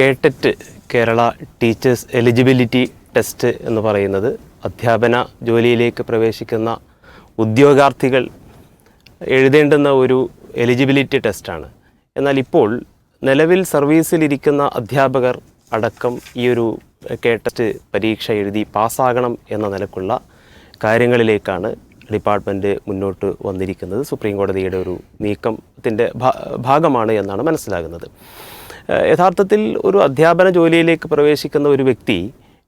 കേട്ടറ്റ് Kerala teachers eligibility test എന്ന് പറയുന്നത് അധ്യാപന ജോലിയിലേക്ക് പ്രവേശിക്കുന്ന ഉദ്യോഗാർത്ഥികൾ എഴുതേണ്ടുന്ന ഒരു എലിജിബിലിറ്റി ടെസ്റ്റാണ്. എന്നാൽ ഇപ്പോൾ നിലവിൽ സർവീസിലിരിക്കുന്ന അധ്യാപകർ അടക്കം ഈ ഒരു കേട്ടറ്റ് പരീക്ഷ എഴുതി പാസ്സാകണം എന്ന നിലക്കുള്ള കാര്യങ്ങളിലേക്കാണ് ഡിപ്പാർട്ട്മെന്റ് മുന്നോട്ട് വന്നിരിക്കുന്നത്. സുപ്രീം കോടതിയുടെ ഒരു നീക്കത്തിന്റെ ഭാഗമാണ് എന്നാണ് മനസ്സിലാകുന്നത്. യഥാർത്ഥത്തിൽ ഒരു അധ്യാപന ജോലിയിലേക്ക് പ്രവേശിക്കുന്ന ഒരു വ്യക്തി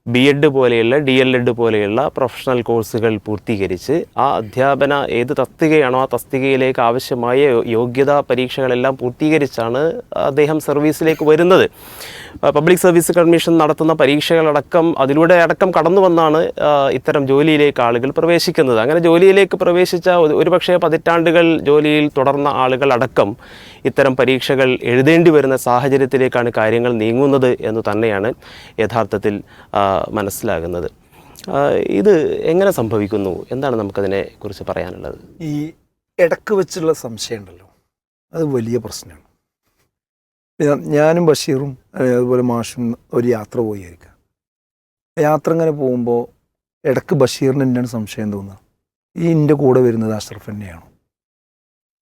ബി എഡ് പോലെയുള്ള ഡി എൽ എഡ് പോലെയുള്ള പ്രൊഫഷണൽ കോഴ്സുകൾ പൂർത്തീകരിച്ച് ആ അധ്യാപന ഏത് തസ്തികയാണോ ആ തസ്തികയിലേക്ക് ആവശ്യമായ യോഗ്യതാ പരീക്ഷകളെല്ലാം പൂർത്തീകരിച്ചാണ് അദ്ദേഹം സർവീസിലേക്ക് വരുന്നത്. പബ്ലിക് സർവീസ് കമ്മീഷൻ നടത്തുന്ന പരീക്ഷകളടക്കം അതിലൂടെ അടക്കം കടന്നു വന്നാണ് ഇത്തരം ജോലിയിലേക്ക് ആളുകൾ പ്രവേശിക്കുന്നത്. അങ്ങനെ ജോലിയിലേക്ക് പ്രവേശിച്ച ഒരു- ഒരുപക്ഷെ പതിറ്റാണ്ടുകൾ ജോലിയിൽ തുടർന്ന ആളുകൾ അടക്കം ഇത്തരം പരീക്ഷകൾ എഴുതേണ്ടി വരുന്ന സാഹചര്യത്തിലേക്കാണ് കാര്യങ്ങൾ നീങ്ങുന്നത് എന്ന് തന്നെയാണ് യഥാർത്ഥത്തിൽ മനസ്സിലാകുന്നത്. ഇത് എങ്ങനെ സംഭവിക്കുന്നു? എന്താണ് നമുക്കതിനെ കുറിച്ച് പറയാനുള്ളത്? ഈ ഇടയ്ക്ക് വെച്ചുള്ള സംശയം ഉണ്ടല്ലോ. അത് വലിയ പ്രശ്നമാണ്. ഞാനും ബഷീറും അതുപോലെ മാഷും ഒരു യാത്ര പോയിരിക്കുക യാത്ര ഇങ്ങനെ പോകുമ്പോൾ ഇടയ്ക്ക് ബഷീറിന് എന്നാണ് സംശയം തോന്നുക? ഈ എന്റെ കൂടെ വരുന്നത് അഷ്റഫ് തന്നെയാണോ?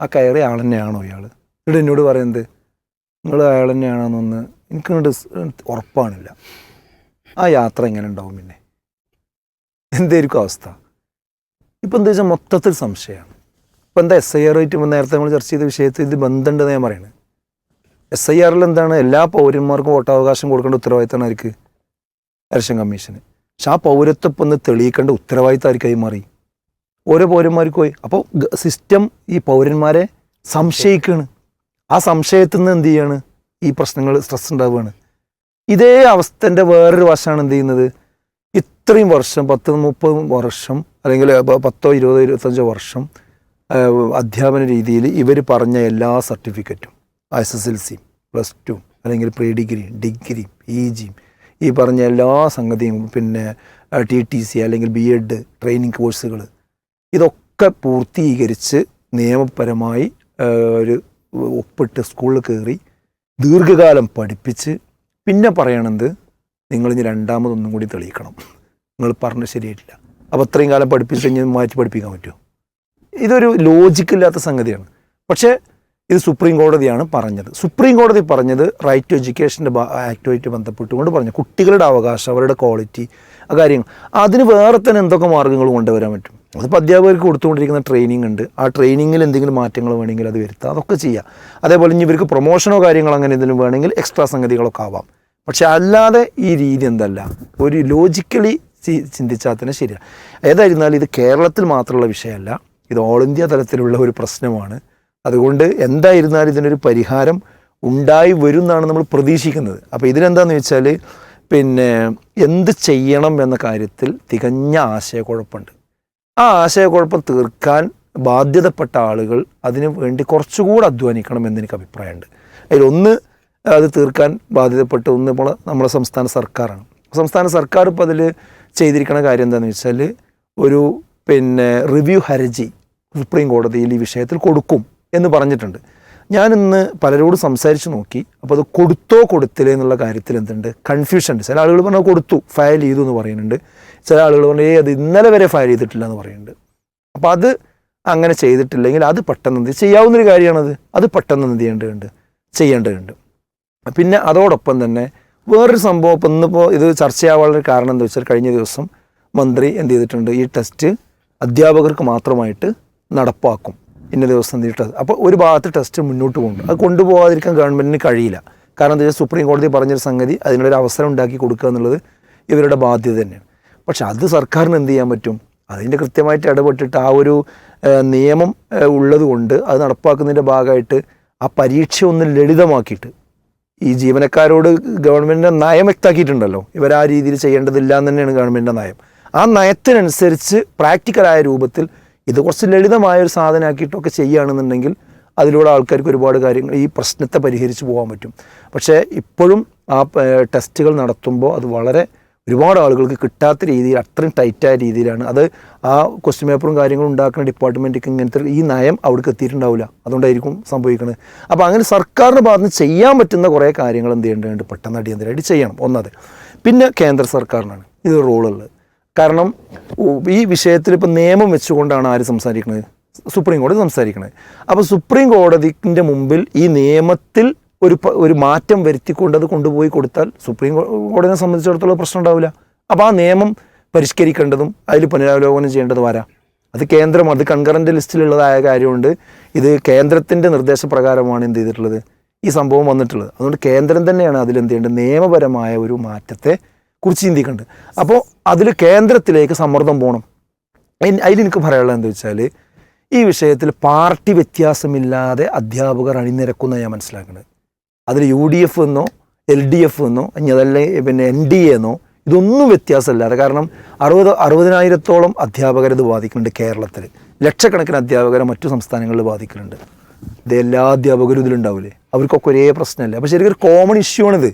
ആ കയറിയ ആൾ തന്നെയാണോ ഇയാൾ ഇവിടെ എന്നോട് പറയുന്നത് നിങ്ങൾ അയാൾ തന്നെയാണെന്നൊന്ന് എനിക്കങ്ങോട്ട് ഉറപ്പാണില്ല. ആ യാത്ര എങ്ങനെ ഉണ്ടാവും പിന്നെ? എന്തായിരിക്കും അവസ്ഥ? ഇപ്പം എന്താ വെച്ചാൽ മൊത്തത്തിൽ സംശയമാണ്. ഇപ്പം എന്താ എസ് ഐ ആർ ആയിട്ട് നേരത്തെ നമ്മൾ ചർച്ച ചെയ്ത വിഷയത്തിൽ ഇത് ബന്ധമുണ്ടെന്ന് ഞാൻ പറയുന്നത് എസ് ഐ ആറിൽ എന്താണ്? എല്ലാ പൗരന്മാർക്കും വോട്ടവകാശം കൊടുക്കേണ്ട ഉത്തരവാദിത്തമാണ് അവർക്ക് ഇലക്ഷൻ കമ്മീഷന്. പക്ഷെ ആ പൗരത്വം ഒന്ന് തെളിയിക്കേണ്ട ഉത്തരവാദിത്തം ആർക്കായി കൈമാറി ഓരോ പൗരന്മാർക്ക് പോയി. അപ്പോൾ സിസ്റ്റം ഈ പൗരന്മാരെ സംശയിക്കുകയാണ് ആ സംശയത്തിൽ നിന്ന് എന്ത് ചെയ്യാണ്? ഈ പ്രശ്നങ്ങൾ സ്ട്രെസ് ഉണ്ടാവുകയാണ് ഇതേ അവസ്ഥന്റെ വേറൊരു വശമാണ് എന്ത് ചെയ്യുന്നത്? ഇത്രയും വർഷം പത്ത് മുപ്പത് വർഷം അല്ലെങ്കിൽ പത്തോ ഇരുപതോ ഇരുപത്തഞ്ചോ വർഷം അധ്യാപന രീതിയിൽ ഇവർ പറഞ്ഞ എല്ലാ സർട്ടിഫിക്കറ്റും S S L C plus two അല്ലെങ്കിൽ പ്രീ ഡിഗ്രി ഡിഗ്രി പി ജിയും ഈ പറഞ്ഞ എല്ലാ സംഗതിയും പിന്നെ ടി ടി സി അല്ലെങ്കിൽ ബി എഡ് ട്രെയിനിങ് കോഴ്സുകൾ ഇതൊക്കെ പൂർത്തീകരിച്ച് നിയമപരമായി ഒരു ഒപ്പിട്ട് സ്കൂളിൽ കയറി ദീർഘകാലം പഠിപ്പിച്ച് പിന്നെ പറയണത് നിങ്ങൾ ഇനി രണ്ടാമതൊന്നും കൂടി തെളിയിക്കണം. നിങ്ങൾ പറഞ്ഞ ശരിയായിട്ടില്ല. അപ്പോൾ അത്രയും കാലം പഠിപ്പിച്ച് കഴിഞ്ഞ് മാറ്റി പഠിപ്പിക്കാൻ പറ്റുമോ? ഇതൊരു ലോജിക്കില്ലാത്ത സംഗതിയാണ്. പക്ഷേ ഇത് സുപ്രീം കോടതിയാണ് പറഞ്ഞത്. സുപ്രീം കോടതി പറഞ്ഞത് റൈറ്റ് ടു എഡ്യൂക്കേഷന്റെ ആക്ടുമായിട്ട് ബന്ധപ്പെട്ടുകൊണ്ട് പറഞ്ഞു. കുട്ടികളുടെ അവകാശം അവരുടെ ക്വാളിറ്റി ആ കാര്യങ്ങൾ. അതിന് വേറെ തന്നെ എന്തൊക്കെ മാർഗങ്ങൾ കൊണ്ടുവരാൻ പറ്റും? അതിപ്പോൾ അധ്യാപകർക്ക് കൊടുത്തുകൊണ്ടിരിക്കുന്ന ട്രെയിനിങ് ഉണ്ട്. ആ ട്രെയിനിങ്ങിൽ എന്തെങ്കിലും മാറ്റങ്ങൾ വേണമെങ്കിൽ അത് വരുത്താം. അതൊക്കെ ചെയ്യാം. അതേപോലെ ഇനി ഇവർക്ക് പ്രൊമോഷനോ കാര്യങ്ങളോ അങ്ങനെ എന്തെങ്കിലും വേണമെങ്കിൽ എക്സ്ട്രാ സംഗതികളൊക്കെ ആവാം. പക്ഷെ അല്ലാതെ ഈ രീതി എന്തല്ല. ഒരു ലോജിക്കലി ചിന്തിച്ചാൽ തന്നെ ശരിയാണ്. ഏതായിരുന്നാലും ഇത് കേരളത്തിൽ മാത്രമുള്ള വിഷയമല്ല. ഇത് ഓൾ ഇന്ത്യ തലത്തിലുള്ള ഒരു പ്രശ്നമാണ്. അതുകൊണ്ട് എന്തായിരുന്നാലും ഇതിനൊരു പരിഹാരം ഉണ്ടായി വരും എന്നാണ് നമ്മൾ പ്രതീക്ഷിക്കുന്നത്. അപ്പോൾ ഇതിനെന്താണെന്ന് വെച്ചാൽ പിന്നെ എന്ത് ചെയ്യണം എന്ന കാര്യത്തിൽ തികഞ്ഞ ആശയക്കുഴപ്പമുണ്ട്. ആ ആശയക്കുഴപ്പം തീർക്കാൻ ബാധ്യതപ്പെട്ട ആളുകൾ അതിനു വേണ്ടി കുറച്ചുകൂടെ അധ്വാനിക്കണം എന്നെനിക്ക് അഭിപ്രായമുണ്ട്. അതിലൊന്ന് അത് തീർക്കാൻ ബാധ്യതപ്പെട്ട് ഒന്ന് ഇപ്പോൾ നമ്മുടെ സംസ്ഥാന സർക്കാരാണ്. സംസ്ഥാന സർക്കാർ ഇപ്പോൾ അതിൽ ചെയ്തിരിക്കുന്ന കാര്യം എന്താണെന്ന് വെച്ചാൽ ഒരു പിന്നെ റിവ്യൂ ഹർജി സുപ്രീം കോടതിയിൽ ഈ വിഷയത്തിൽ കൊടുക്കും എന്ന് പറഞ്ഞിട്ടുണ്ട്. ഞാനിന്ന് പലരോട് സംസാരിച്ച് നോക്കി. അപ്പോൾ അത് കൊടുത്തോ കൊടുത്തില്ലേ എന്നുള്ള കാര്യത്തിൽ എന്തുണ്ട്? കൺഫ്യൂഷൻ ഉണ്ട്. ചില ആളുകൾ പറഞ്ഞാൽ കൊടുത്തു ഫയൽ ചെയ്തു എന്ന് പറയുന്നുണ്ട്. ചില ആളുകൾ പറഞ്ഞു ഏ അത് ഇന്നലെ വരെ ഫയൽ ചെയ്തിട്ടില്ല എന്ന് പറയുന്നുണ്ട്. അപ്പോൾ അത് അങ്ങനെ ചെയ്തിട്ടില്ലെങ്കിൽ അത് പെട്ടെന്ന് എന്ത് ചെയ്യാവുന്നൊരു കാര്യമാണത്. അത് പെട്ടെന്ന് എന്ത് ചെയ്യേണ്ടതുണ്ട്? ചെയ്യേണ്ടതുണ്ട്. പിന്നെ അതോടൊപ്പം തന്നെ വേറൊരു സംഭവം ഇപ്പം ഇന്നിപ്പോൾ ഇത് ചർച്ചയാവാനുള്ള കാരണം എന്താ വെച്ചാൽ കഴിഞ്ഞ ദിവസം മന്ത്രി എന്ത് ചെയ്തിട്ടുണ്ട്? ഈ ടെസ്റ്റ് അധ്യാപകർക്ക് മാത്രമായിട്ട് നടപ്പാക്കും. ഇന്ന ദിവസം ടെസ്റ്റ് അപ്പോൾ ഒരു ഭാഗത്ത് ടെസ്റ്റ് മുന്നോട്ട് പോകുന്നുണ്ട്. അത് കൊണ്ടുപോകാതിരിക്കാൻ ഗവൺമെന്റിന് കഴിയില്ല. കാരണം എന്താ സുപ്രീം കോടതി പറഞ്ഞൊരു സംഗതി അതിനുള്ളൊരു അവസരം ഉണ്ടാക്കി കൊടുക്കുക എന്നുള്ളത് ഇവരുടെ ബാധ്യത തന്നെയാണ്. പക്ഷെ അത് സർക്കാരിന് എന്ത് ചെയ്യാൻ പറ്റും? അതിന്റെ കൃത്യമായിട്ട് ഇടപെട്ടിട്ട് ആ ഒരു നിയമം ഉള്ളതുകൊണ്ട് ഉള്ളത് കൊണ്ട് അത് നടപ്പാക്കുന്നതിന്റെ ഭാഗമായിട്ട് ആ പരീക്ഷ ഒന്ന് ലളിതമാക്കിയിട്ട് ഈ ജീവനക്കാരോട് ഗവൺമെന്റിന്റെ നയം വ്യക്തമാക്കിയിട്ടുണ്ടല്ലോ. ഇവർ ആ രീതിയിൽ ചെയ്യേണ്ടതില്ല എന്ന് തന്നെയാണ് ഗവൺമെന്റിന്റെ നയം. ആ നയത്തിനനുസരിച്ച് പ്രാക്ടിക്കലായ രൂപത്തിൽ ഇത് കുറച്ച് ലളിതമായ ഒരു സാധനമാക്കിയിട്ടൊക്കെ ചെയ്യുകയാണെന്നുണ്ടെങ്കിൽ അതിലൂടെ ആൾക്കാർക്ക് ഒരുപാട് കാര്യങ്ങൾ ഈ പ്രശ്നത്തെ പരിഹരിച്ച് പോകാൻ പറ്റും. പക്ഷേ ഇപ്പോഴും ആ ടെസ്റ്റുകൾ നടത്തുമ്പോൾ അത് വളരെ ഒരുപാട് ആളുകൾക്ക് കിട്ടാത്ത രീതിയിൽ അത്രയും ടൈറ്റായ രീതിയിലാണ്. അത് ആ ക്വസ്റ്റ്യൻ പേപ്പറും കാര്യങ്ങളും ഉണ്ടാക്കുന്ന ഡിപ്പാർട്ട്മെന്റിക്ക് ഇങ്ങനത്തെ ഈ നയം അവിടേക്ക് എത്തിയിട്ടുണ്ടാവില്ല. അതുകൊണ്ടായിരിക്കും സംഭവിക്കുന്നത് അപ്പോൾ അങ്ങനെ സർക്കാരിന്റെ ഭാഗത്ത് ചെയ്യാൻ പറ്റുന്ന കുറേ കാര്യങ്ങൾ എന്ത് ചെയ്യേണ്ടതുണ്ട്? പെട്ടെന്ന് അടിയന്തരമായിട്ട് ചെയ്യണം. ഒന്നത്. പിന്നെ കേന്ദ്ര സർക്കാരിനാണ് ഇത് റോളുള്ളത് കാരണം ഈ വിഷയത്തിൽ ഇപ്പോൾ നിയമം വെച്ചുകൊണ്ടാണ് ആര് സംസാരിക്കുന്നത് സുപ്രീം കോടതി സംസാരിക്കുന്നത് അപ്പോൾ സുപ്രീം കോടതിന്റെ മുമ്പിൽ ഈ നിയമത്തിൽ ഒരു ഒരു മാറ്റം വരുത്തിക്കൊണ്ട് അത് കൊണ്ടുപോയി കൊടുത്താൽ സുപ്രീം കോടതിനെ സംബന്ധിച്ചിടത്തോളം പ്രശ്നം ഉണ്ടാവില്ല. അപ്പോൾ ആ നിയമം പരിഷ്കരിക്കേണ്ടതും അതിൽ പുനരവലോകനം ചെയ്യേണ്ടതും ആരാ? അത് കേന്ദ്രം അത് കൺകറന്റ് ലിസ്റ്റിലുള്ളതായ കാര്യമുണ്ട്. ഇത് കേന്ദ്രത്തിന്റെ നിർദ്ദേശപ്രകാരമാണ് എന്ത് ചെയ്തിട്ടുള്ളത്? ഈ സംഭവം വന്നിട്ടുള്ളത്. അതുകൊണ്ട് കേന്ദ്രം തന്നെയാണ് അതിൽ എന്ത് ചെയ്യേണ്ടത്? നിയമപരമായ ഒരു മാറ്റത്തെ കുറിച്ച് ചിന്തിക്കുന്നുണ്ട് അപ്പോൾ അതിൽ കേന്ദ്രത്തിലേക്ക് സമ്മർദ്ദം പോകണം അതിലെനിക്ക് പറയാനുള്ളത് എന്താ വെച്ചാൽ ഈ വിഷയത്തിൽ പാർട്ടി വ്യത്യാസമില്ലാതെ അധ്യാപകർ അണിനിരക്കുന്ന ഞാൻ മനസ്സിലാക്കുന്നത് അതിൽ യു ഡി എഫ് എന്നോ എൽ ഡി എഫ് എന്നോ ഇനി അതല്ലേ പിന്നെ എൻ ഡി എ എന്നോ ഇതൊന്നും വ്യത്യാസമില്ലാതെ കാരണം അറുപത് അറുപതിനായിരത്തോളം അധ്യാപകർ ഇത് ബാധിക്കുന്നുണ്ട് കേരളത്തിൽ ലക്ഷക്കണക്കിന് അധ്യാപകരെ മറ്റു സംസ്ഥാനങ്ങളിൽ ബാധിക്കുന്നുണ്ട്. ഇത് എല്ലാ അധ്യാപകരും ഇതിലുണ്ടാവില്ലേ അവർക്കൊക്കെ ഒരേ പ്രശ്നമല്ലേ? അപ്പോൾ ശരിക്കും ഒരു കോമൺ ഇഷ്യൂ ആണിത്.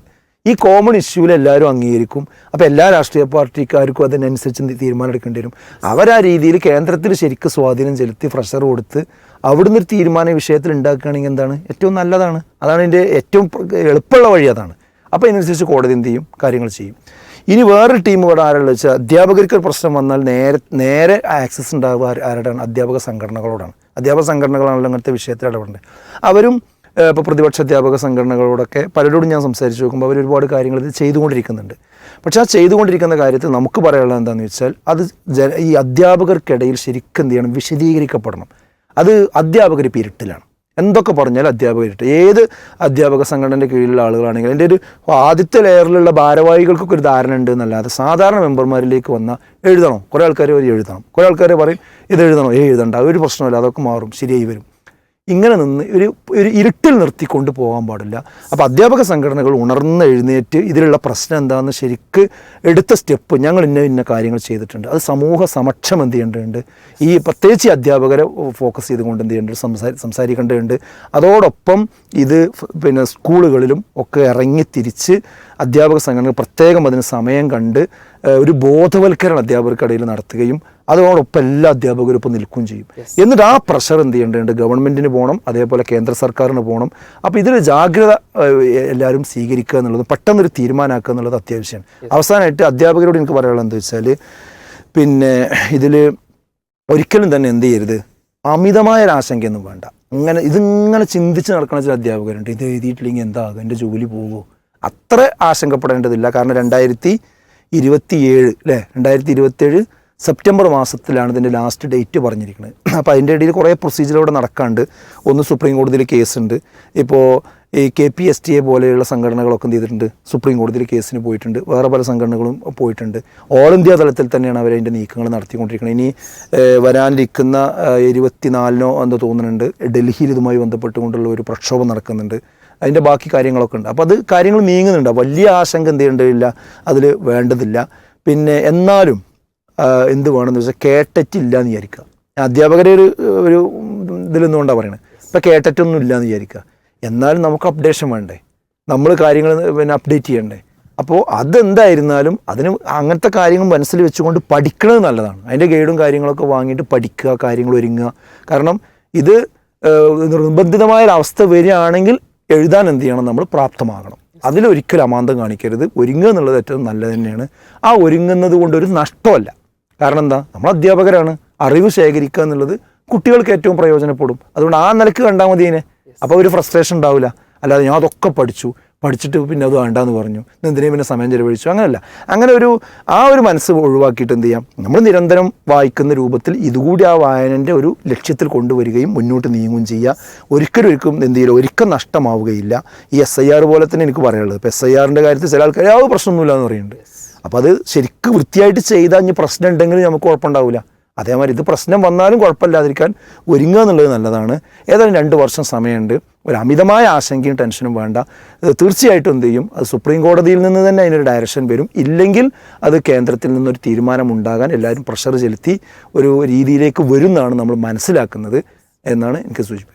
ഈ കോമൺ ഇഷ്യൂവിൽ എല്ലാവരും അംഗീകരിക്കും. അപ്പോൾ എല്ലാ രാഷ്ട്രീയ പാർട്ടിക്കാർക്കും അതിനനുസരിച്ച് തീരുമാനം എടുക്കേണ്ടി വരും. അവർ ആ രീതിയിൽ കേന്ദ്രത്തിൽ ശരിക്കും സ്വാധീനം ചെലുത്തി പ്രഷർ കൊടുത്ത് അവിടുന്ന് ഒരു തീരുമാന വിഷയത്തിൽ ഉണ്ടാക്കുകയാണെങ്കിൽ എന്താണ്? ഏറ്റവും നല്ലതാണ്. അതാണ് ഇതിന്റെ ഏറ്റവും എളുപ്പമുള്ള വഴി അതാണ്. അപ്പോൾ അതിനനുസരിച്ച് കോടതി എന്ത് ചെയ്യും? കാര്യങ്ങൾ ചെയ്യും. ഇനി വേറൊരു ടീം ഇവിടെ ആരാണെന്ന് വെച്ചാൽ അധ്യാപകർക്ക് ഒരു പ്രശ്നം വന്നാൽ നേരെ നേരെ ആക്സസ് ഉണ്ടാവുക ആര്- ആരുടെയാണ്? അധ്യാപക സംഘടനകളോടാണ്. അധ്യാപക സംഘടനകളാണല്ലോ അങ്ങനത്തെ വിഷയത്തിൽ ഇടപെടേണ്ടത്. അവരും ഇപ്പോൾ പ്രതിപക്ഷ അധ്യാപക സംഘടനകളോടൊക്കെ പലരോടും ഞാൻ സംസാരിച്ച് നോക്കുമ്പോൾ അവർ ഒരുപാട് കാര്യങ്ങൾ ഇത് ചെയ്തുകൊണ്ടിരിക്കുന്നുണ്ട്. പക്ഷേ ആ ചെയ്തുകൊണ്ടിരിക്കുന്ന കാര്യത്തിൽ നമുക്ക് പറയാനുള്ളത് എന്താണെന്ന് വെച്ചാൽ അത് ഈ അധ്യാപകർക്കിടയിൽ ശരിക്കും എന്ത് ചെയ്യണം? വിശദീകരിക്കപ്പെടണം. അത് അധ്യാപകർ ഇപ്പോൾ ഇരുട്ടിലാണ്. എന്തൊക്കെ പറഞ്ഞാൽ അധ്യാപകർ ഇരുട്ട്. ഏത് അധ്യാപക സംഘടനയുടെ കീഴിലുള്ള ആളുകളാണെങ്കിലും എന്റെ ഒരു ആദ്യത്തെ ലെയറിലുള്ള ഭാരവാഹികൾക്കൊക്കെ ഒരു ധാരണ ഉണ്ട് എന്നല്ലാതെ സാധാരണ മെമ്പർമാരിലേക്ക് വന്നാൽ എഴുതണം. കുറേ ആൾക്കാർ വരെ എഴുതണം. കുറേ ആൾക്കാർ പറയും ഇത് എഴുതണം. എഴുതണ്ട. ഒരു പ്രശ്നമില്ല അതൊക്കെ മാറും. ശരിയായി വരും. ഇങ്ങനെ നിന്ന് ഒരു ഒരു ഇരുട്ടിൽ നിർത്തിക്കൊണ്ട് പോകാൻ പാടില്ല. അപ്പോൾ അധ്യാപക സംഘടനകൾ ഉണർന്ന് എഴുന്നേറ്റ് ഇതിലുള്ള പ്രശ്നം എന്താണെന്ന് ശരിക്ക് എടുത്ത സ്റ്റെപ്പ് ഞങ്ങൾ ഇന്ന ഇന്ന കാര്യങ്ങൾ ചെയ്തിട്ടുണ്ട്. അത് സമൂഹ സമക്ഷം എന്ത് ചെയ്യേണ്ടതുണ്ട്? ഈ പ്രത്യേകിച്ച് അധ്യാപകരെ ഫോക്കസ് ചെയ്തുകൊണ്ട് എന്ത് ചെയ്യേണ്ടത് സംസാരി സംസാരിക്കേണ്ടതുണ്ട്. അതോടൊപ്പം ഇത് പിന്നെ സ്കൂളുകളിലും ഒക്കെ ഇറങ്ങി തിരിച്ച് അധ്യാപക സംഘടനകൾ പ്രത്യേകം അതിന് സമയം കണ്ട് ഒരു ബോധവൽക്കരണം അധ്യാപകർക്കിടയിൽ നടത്തുകയും അതോടൊപ്പം എല്ലാ അധ്യാപകരും ഇപ്പം നിൽക്കുകയും ചെയ്യും. എന്നിട്ട് ആ പ്രഷർ എന്ത് ചെയ്യേണ്ടതുണ്ട് ഗവൺമെന്റിന് പോകണം അതേപോലെ കേന്ദ്ര സർക്കാരിന് പോകണം. അപ്പോൾ ഇതിൽ ജാഗ്രത എല്ലാവരും സ്വീകരിക്കുക എന്നുള്ളത് പെട്ടെന്നൊരു തീരുമാനമാക്കുക എന്നുള്ളത് അത്യാവശ്യമാണ്. അവസാനമായിട്ട് അധ്യാപകരോട് എനിക്ക് പറയാനുള്ളത് എന്താ വെച്ചാൽ പിന്നെ ഇതിൽ ഒരിക്കലും തന്നെ എന്ത് ചെയ്യരുത്? അമിതമായ ഒരു ആശങ്കയൊന്നും വേണ്ട. അങ്ങനെ ഇതിങ്ങനെ ചിന്തിച്ച് നടക്കുന്ന ചില അധ്യാപകരുണ്ട്. ഇത് എഴുതിയിട്ടില്ലെങ്കിൽ എന്താകും എന്റെ ജോലി പോകുമോ? അത്ര ആശങ്കപ്പെടേണ്ടതില്ല. കാരണം രണ്ടായിരത്തി ഇരുപത്തിയേഴ് അല്ലേ? രണ്ടായിരത്തി ഇരുപത്തേഴ് സെപ്റ്റംബർ മാസത്തിലാണ് ഇതിന്റെ ലാസ്റ്റ് ഡേറ്റ് പറഞ്ഞിരിക്കുന്നത്. അപ്പോൾ അതിന്റെ ഇടയിൽ കുറേ പ്രൊസീജിയർ ഇവിടെ നടക്കാണ്ട് ഒന്ന് സുപ്രീം കോടതിയിൽ കേസുണ്ട്. ഇപ്പോൾ ഈ K P S T A പോലെയുള്ള സംഘടനകളൊക്കെ എന്ത് ചെയ്തിട്ടുണ്ട്? സുപ്രീം കോടതിയിൽ കേസിന് പോയിട്ടുണ്ട്. വേറെ പല സംഘടനകളും പോയിട്ടുണ്ട്. ഓൾ ഇന്ത്യ തലത്തിൽ തന്നെയാണ് അവർ അതിന്റെ നീക്കങ്ങൾ നടത്തിക്കൊണ്ടിരിക്കുന്നത്. ഇനി വരാനിരിക്കുന്ന ഇരുപത്തിനാലിനോ എന്ന് തോന്നുന്നുണ്ട്. ഡൽഹിയിൽ ഇതുമായി ബന്ധപ്പെട്ടുകൊണ്ടുള്ള ഒരു പ്രക്ഷോഭം നടക്കുന്നുണ്ട്. അതിന്റെ ബാക്കി കാര്യങ്ങളൊക്കെ ഉണ്ട്. അപ്പോൾ അത് കാര്യങ്ങൾ നീങ്ങുന്നുണ്ട്. വലിയ ആശങ്ക എന്ത് ചെയ്യേണ്ടതില്ല. അതിൽ വേണ്ടതില്ല. പിന്നെ എന്നാലും എന്ത് വേണമെന്ന് വെച്ചാൽ കേട്ടറ്റില്ല എന്ന് വിചാരിക്കുക. അധ്യാപകരെ ഒരു ഒരു ഇതിൽ നിന്നുകൊണ്ടാണ് പറയുന്നത് ഇപ്പം കേട്ടറ്റൊന്നും ഇല്ല എന്ന് വിചാരിക്കുക. എന്നാലും നമുക്ക് അപ്ഡേഷൻ വേണ്ടേ? നമ്മൾ കാര്യങ്ങൾ പിന്നെ അപ്ഡേറ്റ് ചെയ്യണ്ടേ? അപ്പോൾ അതെന്തായിരുന്നാലും അതിന് അങ്ങനത്തെ കാര്യങ്ങൾ മനസ്സിൽ വെച്ചുകൊണ്ട് പഠിക്കുന്നത് നല്ലതാണ്. അതിന്റെ ഗൈഡും കാര്യങ്ങളൊക്കെ വാങ്ങിയിട്ട് പഠിക്കുക കാര്യങ്ങൾ ഒരുങ്ങുക. കാരണം ഇത് നിർബന്ധിതമായ ഒരു അവസ്ഥ വരികയാണെങ്കിൽ എഴുതാൻ എന്ത് ചെയ്യണം? നമ്മൾ പ്രാപ്തമാകണം. അതിലൊരിക്കലും അമാന്തം കാണിക്കരുത്. ഒരുങ്ങുക എന്നുള്ളത് ഏറ്റവും നല്ലത് തന്നെയാണ്. ആ ഒരുങ്ങുന്നത് കൊണ്ടൊരു നഷ്ടമല്ല. കാരണം എന്താ? നമ്മൾ അധ്യാപകരാണ്. അറിവ് ശേഖരിക്കുക എന്നുള്ളത് കുട്ടികൾക്ക് ഏറ്റവും പ്രയോജനപ്പെടും. അതുകൊണ്ട് ആ നിലയ്ക്ക് കണ്ടാൽ മതി അതിനെ. അപ്പോൾ ഒരു ഫ്രസ്ട്രേഷൻ ഉണ്ടാവില്ല. അല്ലാതെ ഞാൻ അതൊക്കെ പഠിച്ചു. പഠിച്ചിട്ട് പിന്നെ അത് വേണ്ടാന്ന് പറഞ്ഞു. എന്തിനേയും പിന്നെ സമയം ചെലവഴിച്ചു. അങ്ങനെയല്ല അങ്ങനെ ഒരു ആ ഒരു മനസ്സ് ഒഴിവാക്കിയിട്ട് എന്ത് ചെയ്യാം? നമ്മൾ നിരന്തരം വായിക്കുന്ന രൂപത്തിൽ ഇതുകൂടി ആ വായനന്റെ ഒരു ലക്ഷ്യത്തിൽ കൊണ്ടുവരികയും മുന്നോട്ട് നീങ്ങുകയും ചെയ്യുക. ഒരിക്കലും ഒരിക്കലും എന്ത് ചെയ്യില്ല. ഒരിക്കലും നഷ്ടമാവുകയില്ല. ഈ എസ് ഐ ആർ പോലെ തന്നെ എനിക്ക് പറയാനുള്ളത്. ഇപ്പോൾ എസ് ഐ ആറിന്റെ കാര്യത്തിൽ ചില ആൾക്കാർ യാതൊരു പ്രശ്നമൊന്നുമില്ല എന്ന് പറയുന്നുണ്ട്. അപ്പോൾ അത് ശരിക്ക് വൃത്തിയായിട്ട് ചെയ്താൽ ഇനി പ്രശ്നം ഉണ്ടെങ്കിൽ നമുക്ക് കുഴപ്പമുണ്ടാവില്ല. അതേമാതിരി ഇത് പ്രശ്നം വന്നാലും കുഴപ്പമില്ലാതിരിക്കാൻ ഒരുങ്ങുക എന്നുള്ളത് നല്ലതാണ്. ഏതായാലും രണ്ട് വർഷം സമയമുണ്ട്. ഒരു അമിതമായ ആശങ്കയും ടെൻഷനും വേണ്ട. തീർച്ചയായിട്ടും എന്ത് ചെയ്യും? അത് സുപ്രീം കോടതിയിൽ നിന്ന് തന്നെ അതിനൊരു ഡയറക്ഷൻ വരും. ഇല്ലെങ്കിൽ അത് കേന്ദ്രത്തിൽ നിന്നൊരു തീരുമാനം ഉണ്ടാകാൻ എല്ലാവരും പ്രഷർ ചെലുത്തി ഒരു രീതിയിലേക്ക് വരും എന്നാണ് നമ്മൾ മനസ്സിലാക്കുന്നത് എന്നാണ് എനിക്ക് സൂചിപ്പിക്കുന്നത്.